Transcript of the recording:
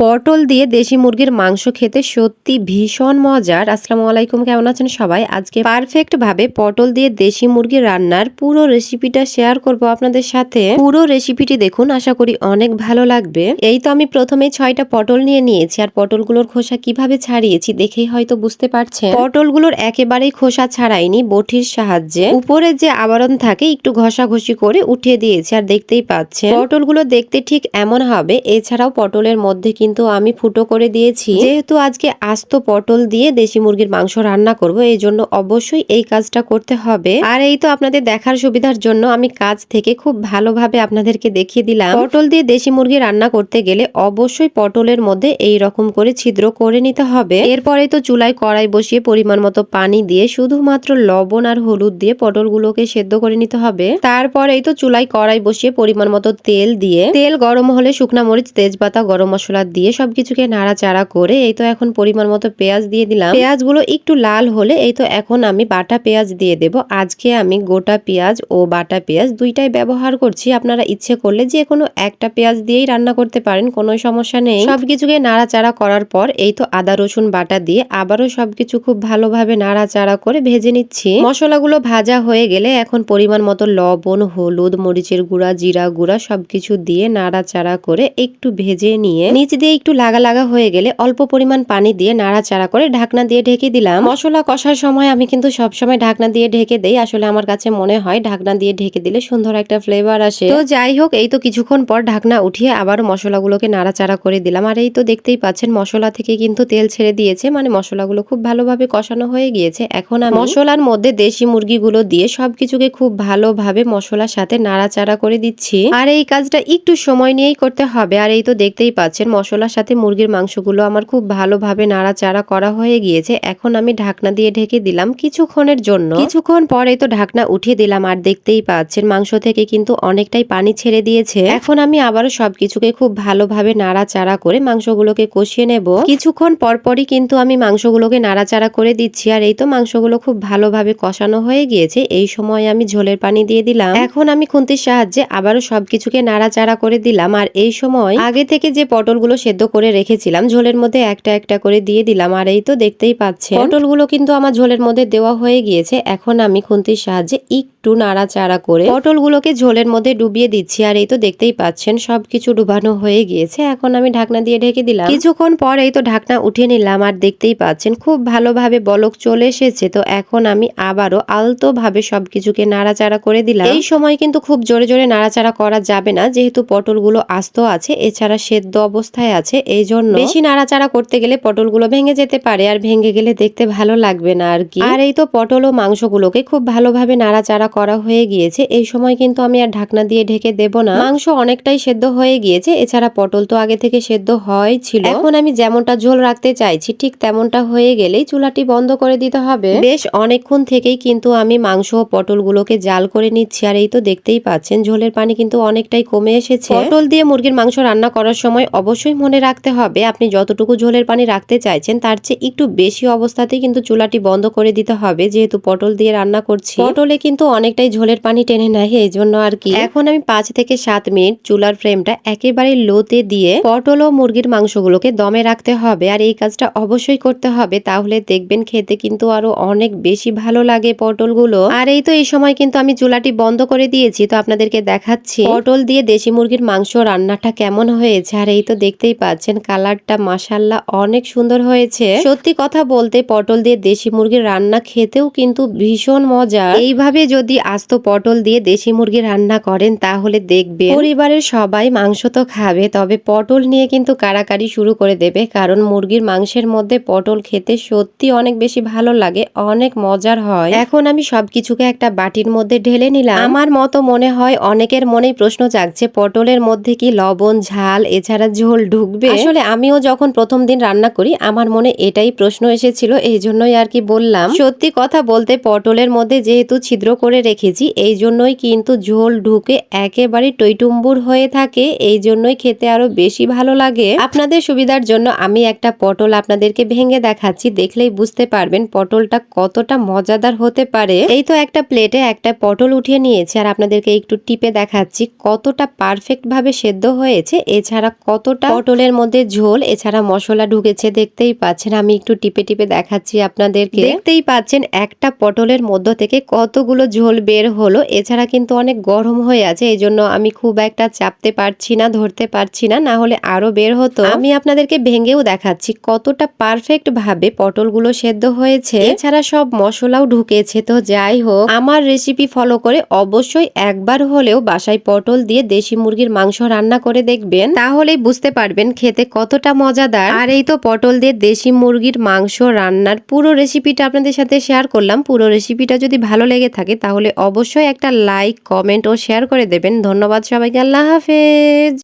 পটল দিয়ে দেশি মুরগির মাংস খেতে সত্যি ভীষণ মজার। আসসালামু আলাইকুম, কেমন আছেন সবাই? আজকে পারফেক্ট ভাবে পটল দিয়ে দেশি মুরগি রান্নার পুরো রেসিপিটা শেয়ার করব আপনাদের সাথে। পুরো রেসিপিটি দেখুন, আশা করি অনেক ভালো লাগবে। এই তো আমি প্রথমে ছয়টা পটল নিয়ে নিয়েছি, আর পটলগুলোর খোসা কীভাবে ছাড়িয়েছি দেখেই হয়তো বুঝতে পারছেন। পটলগুলোর একেবারেই খোসা ছাড়াইনি, বটির সাহায্যে। উপরে যে আবরণ থাকে, একটু ঘষাঘষি করে উঠিয়ে দিয়েছি, আর দেখতেই পাচ্ছেন। পটলগুলো দেখতে ঠিক এমন হবে, এছাড়াও পটলের মধ্যে কিন্তু আমি ফুটো করে দিয়েছি। যেহেতু আজকে আস্ত পটল দিয়ে দেশি মুরগির মাংস রান্না করব, এই জন্য অবশ্যই এই কাজটা করতে হবে। আর এই তো আপনাদের দেখার সুবিধার জন্য আমি কাজ থেকে খুব ভালোভাবে আপনাদেরকে দেখিয়ে দিলাম। পটল দিয়ে দেশি মুরগি রান্না করতে গেলে অবশ্যই পটলের মধ্যে এই রকম করে ছিদ্র করে নিতে হবে। এরপরে তো চুলায় কড়াই বসিয়ে পরিমাণ মতো পানি দিয়ে শুধুমাত্র লবণ আর হলুদ দিয়ে পটলগুলোকে সেদ্ধ করে নিতে হবে। তারপর এই তো চুলায় কড়াই বসিয়ে পরিমাণ মতো তেল দিয়ে, তেল গরম হলে শুকনা মরিচ, তেজপাতা, গরম মশলা দিয়ে সবকিছুকে নাড়াচাড়া করে এই তো এখন পরিমাণ মতো পেঁয়াজ দিয়ে দিলাম। পেঁয়াজগুলো একটু লাল হলে এই তো এখন আমি বাটা পেঁয়াজ দিয়ে দেব। আজকে আমি গোটা পেঁয়াজ ও বাটা পেঁয়াজ দুইটাই ব্যবহার করছি। আপনারা ইচ্ছে করলে যে কোনো একটা পেঁয়াজ দিয়েই রান্না করতে পারেন, কোনো সমস্যা নেই। সবকিছুকে নাড়াচাড়া করার পর এই তো আদা, রসুন, বাটা দিয়ে আবারও সবকিছু খুব ভালোভাবে নাড়াচাড়া করে ভেজে নিচ্ছি। মশলাগুলো ভাজা হয়ে গেলে এখন পরিমাণ মতো লবণ, হলুদ, মরিচের গুঁড়া, জিরা গুঁড়া সবকিছু দিয়ে নাড়াচাড়া করে একটু ভেজে নিয়ে নিচ দিয়ে একটু লাগা লাগা হয়ে গেলে অল্প পরিমাণ পানি দিয়ে নাড়াচাড়া করে ঢাকনা দিয়ে ঢেকে দিলাম। মশলা কষার সময় আমি কিন্তু সবসময় ঢাকনা দিয়ে ঢেকে দেই। আসলে আমার কাছে মনে হয় ঢাকনা দিয়ে ঢেকে দিলে সুন্দর একটা ফ্লেভার আসে। তো যাই হোক, এই তো কিছুক্ষণ পর ঢাকনা উঠিয়ে আবার মশলাগুলোকে নাড়াচাড়া করে দিলাম। আর এই তো দেখতেই পাচ্ছেন, মশলা থেকে কিন্তু তেল ছেড়ে দিয়েছে। মানে মশলাগুলো খুব ভালোভাবে কষানো হয়ে গিয়েছে। এখন আমি মশলার মধ্যে দেশি মুরগিগুলো দিয়ে সবকিছুকে খুব ভালোভাবে মশলার সাথে নাড়াচাড়া করে দিচ্ছি। আর এই কাজটা একটু সময় নিয়েই করতে হবে। আর এই তো দেখতেই পাচ্ছেন মশলার সাথে মুরগির মাংসগুলো আমার খুব ভালোভাবে নাড়াচাড়া করা হয়ে গিয়েছে। এখন আমি ঢাকনা দিয়ে ঢেকে দিলাম কিছুক্ষণের জন্য। কিছুক্ষণ পরে তো ঢাকনা উঠিয়ে দিলাম আর দেখতেই পাচ্ছেন মাংস থেকে কিন্তু অনেকটাই পানি ছেড়ে দিয়েছে। এখন আমি আবারও সবকিছুকে খুব ভালোভাবে নাড়াচাড়া করে মাংসগুলোকে কষিয়ে নেব। কিছুক্ষণ পরপরই কিন্তু আমি মাংসগুলোকে নাড়াচাড়া করে দিচ্ছি আর এই তো মাংসগুলো খুব ভালোভাবে কষানো হয়ে গিয়েছে। এই সময় আমি ঝোলের পানি দিয়ে দিলাম। এখন আমি খুন্তির সাহায্যে আবারও সবকিছুকে নাড়াচাড়া করে দিলাম। আর এই সময় আগে থেকে যে পটলগুলো সেদ্ধ করে রেখেছিলাম। ঝোলের মধ্যে একটা একটা করে দিয়ে দিলাম আর এই তো দেখতেই পাচ্ছে পটলগুলো কিন্তু আমার ঝোলের মধ্যে দেওয়া হয়ে গিয়েছে। এখন আমি খুন্তির সাহায্যে একটু নাড়াচাড়া করে পটলগুলোকে ঝোলের মধ্যে ডুবিয়ে দিচ্ছি, আর এই তো দেখতেই পাচ্ছেন সবকিছু ডুবানো হয়ে গিয়েছে। এখন আমি ঢাকনা দিয়ে ঢেকে দিলাম। কিছুক্ষণ পর এই তো ঢাকনা উঠিয়ে নিলাম, আর দেখতেই পাচ্ছেন খুব ভালোভাবে বলক চলে এসেছে। তো এখন আমি আবারও আলতো ভাবে সবকিছুকে নাড়াচাড়া করে দিলাম। এই সময় কিন্তু খুব জোরে জোরে নাড়াচাড়া করা যাবে না, যেহেতু পটলগুলো আস্ত আছে, এছাড়া সেদ্ধ অবস্থায় আছে এই জন্য বেশি নাড়াচাড়া করতে গেলে পটলগুলো ভেঙে যেতে পারে, আর ভেঙে গেলে দেখতে ভালো লাগবে না, আর কি। আর এই তো পটল ও মাংসগুলোকে খুব ভালোভাবে নাড়াচাড়া করা হয়ে গিয়েছে। এই সময় কিন্তু আমি আর ঢাকনা দিয়ে ঢেকে দেব না। মাংস অনেকটাই সেদ্ধ হয়ে গিয়েছে। এছাড়া পটল তো আগে থেকে সেদ্ধ হয় ছিল এখন আমি যেমনটা ঝোল রাখতে চাইছি, ঠিক তেমনটা হয়ে গেলেই চুলাটি বন্ধ করে দিতে হবে। বেশ অনেকক্ষণ থেকেই কিন্তু আমি মাংস ও পটলগুলোকে জাল করে নিচ্ছি। আর এই তো দেখতেই পাচ্ছেন, ঝোলের পানি কিন্তু অনেকটাই কমে এসেছে। পটল দিয়ে মুরগির মাংস রান্না করার সময় অবশ্যই মনে রাখতে হবে, আপনি যতটুকু ঝোলের পানি রাখতে চাইছেন তার চেয়ে একটু বেশি অবস্থাতেই কিন্তু চুলাটি বন্ধ করে দিতে হবে, যেহেতু পটল দিয়ে রান্না করছি। পটলে কিন্তু অনেকটাই ঝোলের পানি টেনে নেয়, এই জন্য আর কি। এখন আমি পাঁচ থেকে সাত মিনিট চুলার ফ্রেমটা একেবারে লোতে দিয়ে পটল ও মুরগির মাংসগুলোকে দমে রাখতে হবে। আর এই কাজটা অবশ্যই করতে হবে, তাহলে দেখবেন খেতে কিন্তু আরও অনেক বেশি ভালো লাগে পটলগুলো। আর এই তো এই সময় কিন্তু আমি চুলাটি বন্ধ করে দিয়েছি, তো আপনাদেরকে দেখাচ্ছি। পটল দিয়ে দেশি মুরগির মাংস রান্নাটা কেমন হয়েছে? আর এই তো দেখতেই পাচ্ছেন কালারটা মাসাল্লাহ অনেক সুন্দর হয়েছে। সত্যি কথা বলতে, পটল দিয়ে দেশি মুরগির রান্না খেতেও কিন্তু ভীষণ মজা। এইভাবে যদি আস্ত পটল দিয়ে দেশি মুরগি রান্না করেন, তাহলে দেখবে পরিবারের সবাই মাংস তো খাবে, তবে পটল নিয়ে কিন্তু কারাকারি শুরু করে দেবে, কারণ মুরগির মাংসের মধ্যে পটল খেতে সত্যি অনেক বেশি ভালো লাগে, অনেক মজার হয়। এখন আমি সবকিছুকে একটা বাটির মধ্যে ঢেলে নিলাম। আমার মতো মনে হয় অনেকের মনেই প্রশ্ন জাগছে, পটলের মধ্যে কি লবণ, ঝাল, এছাড়া ঝোল ঢুকবে? আসলে আমিও যখন প্রথম দিন রান্না করি, আমার মনে এটাই প্রশ্ন এসেছিল এই জন্যই আর কি বললাম। সত্যি কথা বলতে, পটলের মধ্যে যেহেতু ছিদ্র করে রেখেছি, এই জন্যই কিন্তু ঝোল ঢুকে একেবারে টইটুম্বুর হয়ে থাকে, এই জন্যই খেতে আরও বেশি ভালো লাগে। আপনাদের সুবিধার জন্য আমি একটা পটল আপনাদেরকে ভেঙে দেখাচ্ছি, দেখলেই বুঝতে পারবেন পটলটা কতটা মজাদার হতে পারে। এই তো একটা প্লেটে একটা পটল উঠিয়ে নিয়েছি, আর আপনাদেরকে একটু টিপে দেখাচ্ছি কতটা পারফেক্ট ভাবে সেদ্ধ হয়েছে, এছাড়া কতটা পটলের মধ্যে ঝোল, এছাড়া মশলা ঢুকেছে দেখতেই পাচ্ছেন, আমি একটু টিপে টিপে দেখাচ্ছি আপনাদেরকে। দেখতেই পাচ্ছেন একটা পটলের মধ্য থেকে কতগুলো ঝোল বের হলো। এছাড়া কিন্তু অনেক গরম হয়ে আছে এই জন্য আমি খুব একটা চাপতে পারছি না, ধরতে পারছি না না হলে আরও বের হতো। আমি আপনাদেরকে ভেঙেও দেখাচ্ছি কতটা পারফেক্ট ভাবে পটলগুলো সেদ্ধ হয়েছে। এছাড়া সব মশলাও ঢুকেছে, তো যাই হোক, আমার রেসিপি ফলো করে অবশ্যই একবার হলেও বাসায় পটল দিয়ে দেশি মুরগির মাংস রান্না করে দেখবেন। তাহলেই বুঝতে পারবেন খেতে কতটা মজাদার। আর এই তো পটল দিয়ে দেশি মুরগির মাংস রান্নার পুরো রেসিপিটা আপনাদের সাথে শেয়ার করলাম। পুরো রেসিপিটা যদি ভালো লেগে থাকে তাহলে অবশ্যই একটা লাইক কমেন্ট ও শেয়ার করে দেবেন। ধন্যবাদ সবাইকে আল্লাহ হাফেজ।